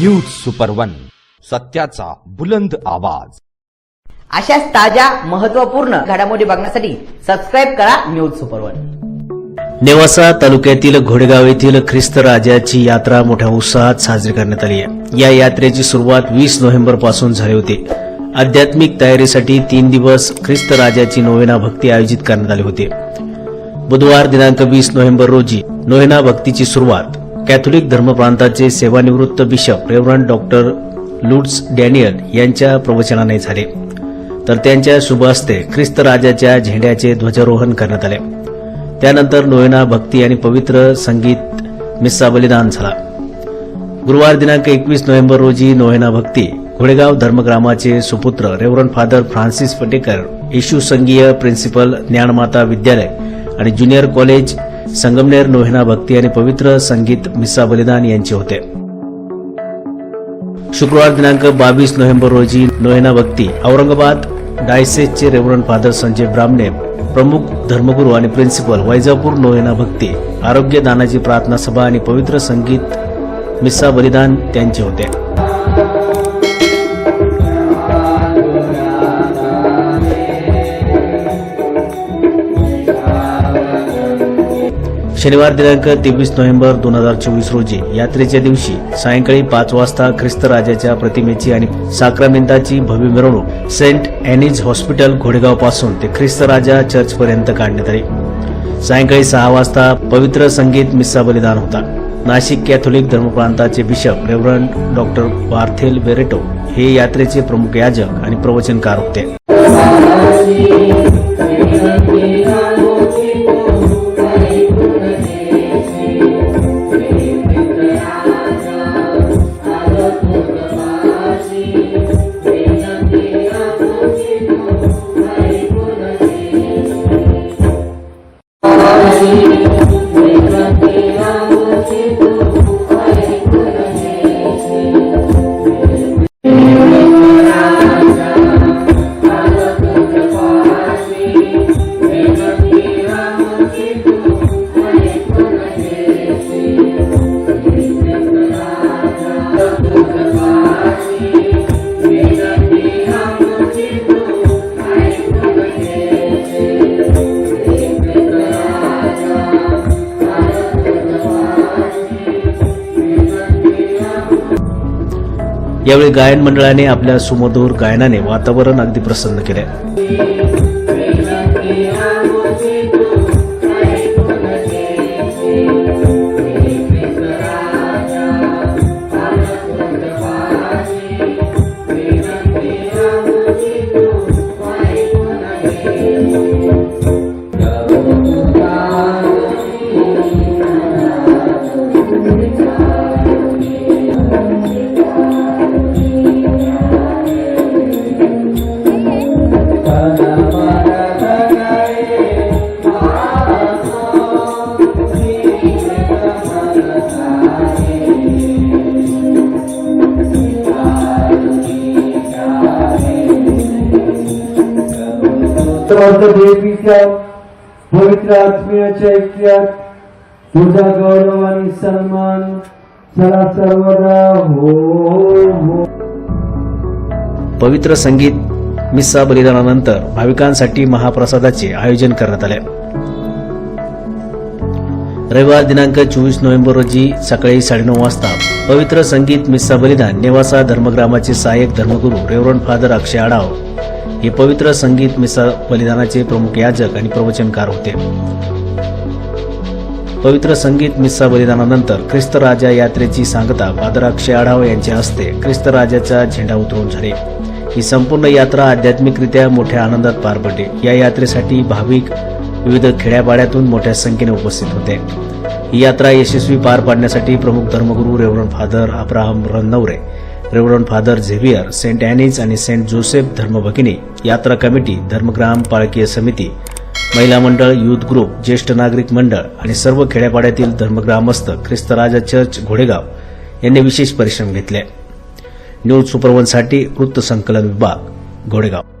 News super one सत्याचा बुलंद आवाज. अशाच ताज्या महत्त्वपूर्ण घडामोडी बघण्यासाठी सबस्क्राईब करा न्यूज सुपर वन नेवासा तालुक्यातील घोडेगाव येथील ख्रिस्त राजाची यात्रा मोठ्या उत्साहात साजरी करण्यात आली आहे. या यात्रेची सुरुवात वीस नोव्हेंबरपासून झाली होती. आध्यात्मिक तयारीसाठी तीन दिवस ख्रिस्त राजाची नोवेना भक्ती आयोजित करण्यात आली होती. बुधवार दिनांक वीस नोव्हेंबर रोजी नोवेना भक्तीची सुरुवात कॅथोलिक धर्मप्रांताचे सेवानिवृत्त bishop reverend doctor Lutz Daniel यांच्या प्रवचनाने झाले. तर त्यांच्या शुभ हस्ते ख्रिस्त राजाच्या झेंड्याचे ध्वजारोहण करण्यात आले. त्यानंतर नोयना भक्ती आणि पवित्र संगीत मिस्सा बलिदान झाला. गुरुवार दिनांक एकवीस नोव्हेंबर रोजी नोहेना भक्ती घोडेगाव धर्मग्रामाचे सुपुत्र रेव्हरन फादर फ्रान्सिस पटेकर येशू संघीय प्रिन्सिपल ज्ञानमाता विद्यालय आणि ज्युनियर कॉलेज संगमनेर नोहेना भक्ती आणि पवित्र संगीत मिस्सा बलिदान यांचे होते. शुक्रवार दिनांक बावीस नोव्हेंबर रोजी नोहिना भक्ती औरंगाबाद डायसेसचे रेव्हरन फादर संजय ब्राह्मणे प्रमुख धर्मगुरू आणि प्रिन्सिपल वैजापूर नोहेना भक्ती आरोग्य दानाची प्रार्थना सभा आणि पवित्र संगीत मिस्सा बलिदान त्यांचे होते. शनिवार दिनांक तेवीस नोव्हेंबर दोन हजार चोवीस रोजी यात्रेच्या दिवशी सायंकाळी पाच वाजता ख्रिस्त राजाच्या प्रतिमेची आणि साक्रामेंताची भव्य मिरवणूक सेंट अॅनीज हॉस्पिटल घोडेगावपासून ते ख्रिस्त राजा चर्च पर्यंत काढण्यात आली. सायंकाळी सहा वाजता पवित्र संगीत मिस्सा बलिदान होता. Nashik Catholic धर्मप्रांताचे bishop reverend doctor Barthol Barretto हे यात्रेचे प्रमुख याजक आणि प्रवचनकार होते. यावेळी गायन मंडळाने आपल्या सुमधूर गायनाने वातावरण अगदी प्रसन्न केले. देवीच्या पवित्र आत्मीयाच्या ऐक्यात तुझा गौरव आणि सन्मान सदा सर्वदा हो पवित्र संगीत मिस्सा बलिदानानंतर भाविकांसाठी महाप्रसादाचे आयोजन करण्यात आले. रविवार दिनांक चोवीस नोव्हेंबर रोजी सकाळी साडेनऊ वाजता पवित्र संगीत मिस्सा बलिदान नेवासा धर्मग्रामाचे सहाय्यक धर्मगुरू रेवरन फादर अक्षय आडाव हे पवित्र संगीत मिस्सा बलिदानाचे प्रमुख याजक आणि प्रवचनकार होते. पवित्र संगीत मिस्सा बलिदानानंतर ख्रिस्त राजा यात्रेची सांगता फादर अक्षय आढाव यांच्या हस्ते ख्रिस्त राजाचा झेंडा उतरवून झाले. ही संपूर्ण यात्रा आध्यात्मिकरित्या मोठ्या आनंदात पार पडली. या यात्रेसाठी भाविक विविध खेड्यापाड्यातून मोठ्या संख्येने उपस्थित होते. ही यात्रा यशस्वी पार पाडण्यासाठी प्रमुख धर्मगुरू reverend father Abraham Ranaware reverend father Xavier saint Anne's आणि सेंट जोसेफ धर्मभगिनी यात्रा कमिटी धर्मग्राम पाळकीय समिती महिला मंडळ युथ ग्रुप ज्येष्ठ नागरिक मंडळ आणि सर्व खेड्यापाड्यातील धर्मग्रामस्थ ख्रिस्तराजा चर्च घोडेगाव यांनी विशेष परिश्रम घेतले. न्यूज सुपरवनसाठी वृत्तसंकलन विभाग घोडेगाव